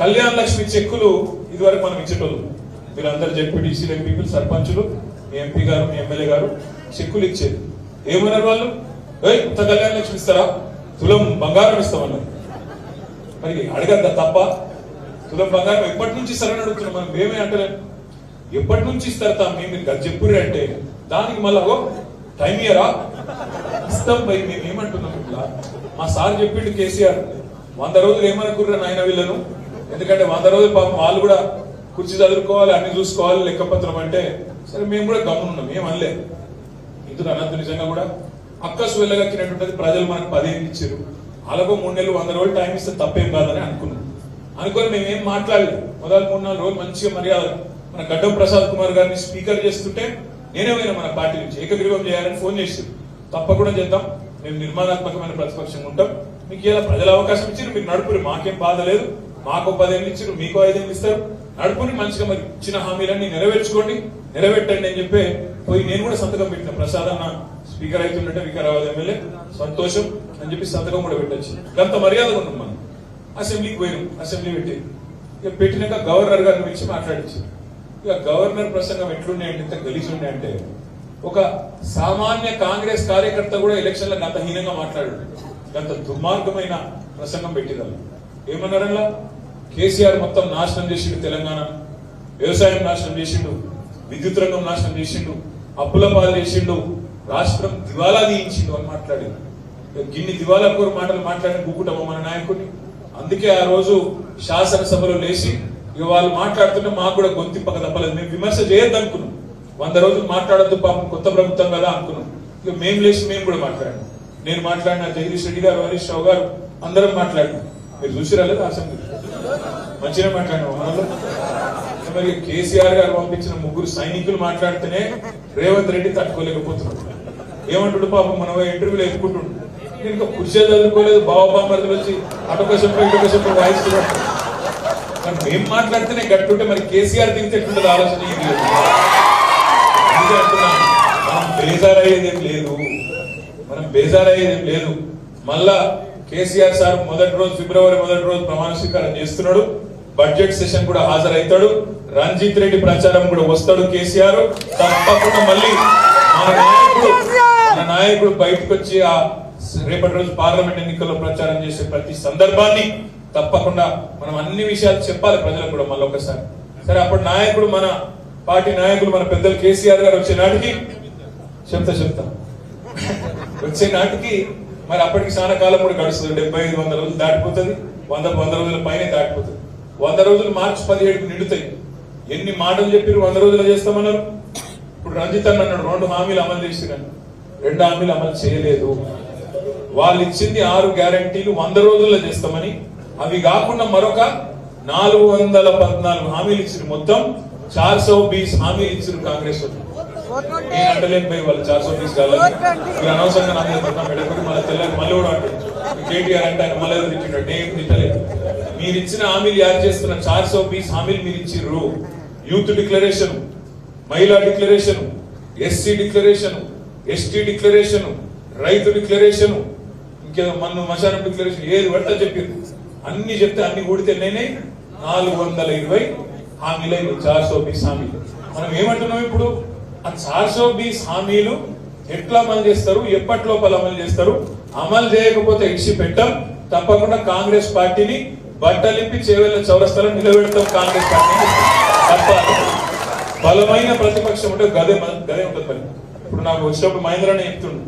కళ్యాణ లక్ష్మి చెక్కులు ఇదివరకు మనం ఇచ్చేటోళ్ళు. మీరు అందరు జెడ్పీటీసీ పీపుల్ సర్పంచులు మీ ఎంపీ గారు మీ ఎమ్మెల్యే గారు చెక్కులు ఇచ్చేది. ఏమన్నారు వాళ్ళు? ఏయ్ కొత్త కళ్యాణ లక్ష్మి ఇస్తారా? తులం బంగారం ఇస్తామన్నారు. మరి అడగద్దా తప్ప? తులం బంగారం ఎప్పటి నుంచి ఇస్తారని అడుగుతున్నాం మనం మేమే అంటలేము ఎప్పటి నుంచి ఇస్తారు తా మేము మీరు చెప్పుర్రి అంటే దానికి మళ్ళా ఓ టైం ఇయరా ఇస్తాం పై మేము ఏమంటున్నాం ఇట్లా మా సార్ చెప్పిండు కేసీఆర్ వంద రోజులు ఏమనుకుర్రా నాయన వీళ్ళను? ఎందుకంటే వంద రోజులు పాపం వాళ్ళు కూడా కుర్చీ చదువుకోవాలి అన్ని చూసుకోవాలి లెక్కపత్రం అంటే సరే మేము కూడా గమనున్నాం ఏం అనలేదు ఇందుకు అనంత నిజంగా కూడా అక్కసు వెళ్ళగక్కినటువంటిది ప్రజలు మనకు పదిహేను ఇచ్చారు. అలాగో మూడు నెలలు వంద రోజులు టైం ఇస్తే తప్పేం కాదని అనుకున్నాం. అనుకొని మేమేం మాట్లాడలేదు. మొదలు మూడు నాలుగు రోజులు మంచిగా మర్యాద. మన గడ్డం ప్రసాద్ కుమార్ గారిని స్పీకర్ చేస్తుంటే నేనే పోయినా మన పార్టీ నుంచి ఏకగ్రీవం చేయాలని ఫోన్ చేసి తప్పకుండా చేద్దాం. మేము నిర్మాణాత్మకమైన ప్రతిపక్షంగా ఉంటాం. మీకు ఇలా ప్రజల అవకాశం ఇచ్చి మీరు నడుపురు మాకేం బాధ లేదు. మాకు పదేళ్ళు ఇచ్చారు మీకు ఐదేళ్ళు ఇస్తారు. నడుపుని మంచిగా మరి ఇచ్చిన హామీలన్నీ నెరవేర్చుకోండి నెరవేర్టండి అని చెప్పి పోయి నేను కూడా సంతకం పెట్టిన. ప్రసాదం నా స్పీకర్ అవుతుంటే వికారాబాద్ ఎమ్మెల్యే. సంతోషం అని చెప్పి సంతకం కూడా పెట్టచ్చు. గంత మర్యాద ఉన్నాం మనం అసెంబ్లీకి పోయినాం అసెంబ్లీ పెట్టి ఇక పెట్టినాక గవర్నర్ గారిని పిలిచి మాట్లాడించి. ఇక గవర్నర్ ప్రసంగం ఎట్లుండే అంటే ఇంత గలీజ్ ఉండే అంటే ఒక సామాన్య కాంగ్రెస్ కార్యకర్త కూడా ఎలక్షన్లో గంత హీనంగా మాట్లాడాడు. గంత దుర్మార్గమైన ప్రసంగం పెట్టిదాం ఏమన్నారల్లా కేసీఆర్ మొత్తం నాశనం చేసిండు తెలంగాణ. వ్యవసాయం నాశనం చేసిండు విద్యుత్ రంగం నాశనం చేసిండు అప్పుల పాలు చేసిండు రాష్ట్రం దివాలా తీయించిండు అని మాట్లాడింది గిన్ని దివాలా కోరు మాటలు మాట్లాడిన గుక్కుటమ్మ మన నాయకుడిని. అందుకే ఆ రోజు శాసనసభలో లేచి ఇక వాళ్ళు మాట్లాడుతుంటే మాకు కూడా గొంతింపక తప్పలేదు. మేము విమర్శ చేయొద్దు అనుకున్నాం. వంద రోజులు మాట్లాడొద్దు పాపం కొత్త ప్రభుత్వం కదా అనుకున్నాం. ఇక మేము లేచి మేము కూడా మాట్లాడాం. నేను మాట్లాడిన జగదీష్ రెడ్డి గారు హరీష్ రావు గారు అందరం మాట్లాడినాం మీరు చూసి రాలేదు అసెంబ్లీ మంచిగా మాట్లాడిన మనలో మరి కేసీఆర్ గారు పంపించిన ముగ్గురు సైనికులు మాట్లాడితేనే రేవంత్ రెడ్డి తట్టుకోలేకపోతున్నాడు. ఏమంటుడు పాపం? మనం ఇంటర్వ్యూలో ఎత్తుకుంటుండు. నేను ఇంకా కుర్చీ చదువుకోలేదు బావ వచ్చి అటొక చెప్పు ఇటొక చెప్పు వాయిస్తున్నాడు మరి మేము మాట్లాడితేనే గట్టుంటే మరి కేసీఆర్ దిగితే ఎట్లుంటుంది ఆలోచన? ఇది లేదు. మనం బేజారయ్యేది ఏం లేదు. మనం బేజారయ్యేది ఏం లేదు. మళ్ళా కేసీఆర్ సార్ మొదటి రోజు ఫిబ్రవరి మొదటి రోజు ప్రమాణ స్వీకారం చేస్తున్నాడు. బడ్జెట్ సెషన్ కూడా హాజరవుతాడు. రంజిత్ రెడ్డి ప్రచారం కూడా వస్తాడు కేసీఆర్. తప్పకుండా మళ్ళీ మన నాయకుడు మన నాయకుడు బయటకు వచ్చి ఆ రేపటి రోజు పార్లమెంట్ ఎన్నికల్లో ప్రచారం చేసే ప్రతి సందర్భాన్ని తప్పకుండా మనం అన్ని విషయాలు చెప్పాలి ప్రజలకు కూడా మళ్ళీ ఒకసారి. సరే అప్పుడు నాయకుడు మన పార్టీ నాయకులు మన పెద్దలు కేసీఆర్ గారు వచ్చే నాటికి చెప్తా చెప్తా. వచ్చే నాటికి మరి అప్పటికి చాలా కాలం కూడా గడుస్తుంది. డెబ్బై ఐదు వందల రోజులు దాటిపోతుంది. వంద వంద రోజుల పైనే దాటిపోతుంది. వంద రోజులు మార్చి పదిహేడుకి నిండుతాయి. ఎన్ని మాటలు చెప్పారు వంద రోజులు చేస్తామన్నారు? ఇప్పుడు రంజిత్ అన్న అన్నాడు రెండు హామీలు అమలు చేసినాను రెండు హామీలు అమలు చేయలేదు. వాళ్ళు ఇచ్చింది ఆరు గ్యారంటీలు వంద రోజుల్లో చేస్తామని. అవి కాకుండా మరొక నాలుగు వందల పద్నాలుగు హామీలు ఇచ్చిన మొత్తం. చార్ సో బీస్ హామీలు ఇచ్చిన కాంగ్రెస్ వాళ్ళు. నేను అంటలేను పోయి వాళ్ళు చార్ సో బీస్ కావాలి మీరు అనవసరంగా నా మీద పట్టిన మళ్ళీ తెల్లని మళ్ళీ కూడా అంటే కేటీఆర్ అంటే ఆయన మళ్ళీ తిట్టినాడు నేను తిట్టలేదు. మీరు ఇచ్చిన హామీలు యాడ్ చేస్తున్న చార్ సో బీస్ హామీలు మీరు ఇచ్చిర్రు. యూత్ డిక్లరేషన్ మహిళా declaration SC declaration ST declaration రైతు డిక్లరేషన్ ఇంకేదో మన్ను మశానం డిక్లరేషన్ ఏది పడితే చెప్పింది అన్ని చెప్తే అన్ని కూడితే నేనే నాలుగు వందల ఇరవై హామీలు అయినాయి చార్ సో బీస్ హామీలు. మనం ఏమంటున్నాం ఇప్పుడు? ఆ సో బీస్ హామీలు ఎట్లా అమలు చేస్తారు ఎప్పటి లోపల అమలు చేస్తారు అమలు చేయకపోతే ఇచ్చి పెట్టాం తప్పకుండా కాంగ్రెస్ పార్టీని బట్టలింపి చేవేళ్ళ చౌరస్తాలో నిలబెడతాం కాంగ్రెస్ పార్టీని. తప్ప బలమైన ప్రతిపక్షం ఉంటే గదే గదే ఉంటుంది పని ఇప్పుడు నాకు వచ్చినప్పుడు మహేంద్రనే చెప్తుండు.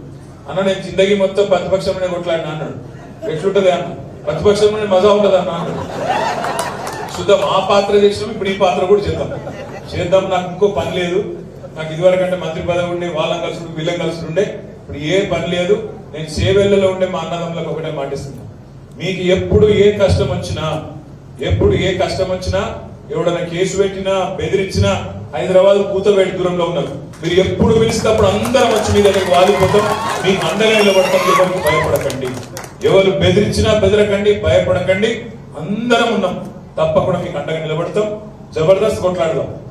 అన్న నేను జిందగీ మొత్తం ప్రతిపక్షంలోనే కొట్లాడిన అన్నాడు. ఎట్లుంటది అన్న? ప్రతిపక్షంలోనే మజా ఉంటుంది అన్న? అన్నాడు చూద్దాం ఆ పాత్ర చేసినాం ఇప్పుడు ఈ పాత్ర కూడా చేద్దాం. చేద్దాం నాకు ఇంకో పని లేదు. నాకు ఇదివరకంటే మంత్రి పదవి ఉండే వాళ్ళం కలిసి వీళ్ళం కలిసి ఉండే ఇప్పుడు ఏ పని లేదు. నేను సేవెళ్ళలో ఉండే మా అన్నదమ్ములకు ఒకటే మాటిస్తున్నా మీకు ఎప్పుడు ఏ కష్టం వచ్చినా ఎప్పుడు ఏ కష్టం వచ్చినా ఎవడన్నా కేసు పెట్టినా బెదిరించినా హైదరాబాద్ కూతవేటి దూరంలో ఉన్నారు. మీరు ఎప్పుడు పిలిస్తే అప్పుడు అందరం వచ్చి మీ దగ్గరికి వాలిపోతాం. మీకు అందరం నిలబడతాం ఎవరికి భయపడకండి. ఎవరు బెదిరించినా బెదరకండి భయపడకండి. అందరం ఉన్నాం. తప్పకుండా మీకు అండగా నిలబడతాం. జబర్దస్త్ కొట్లాడదాం.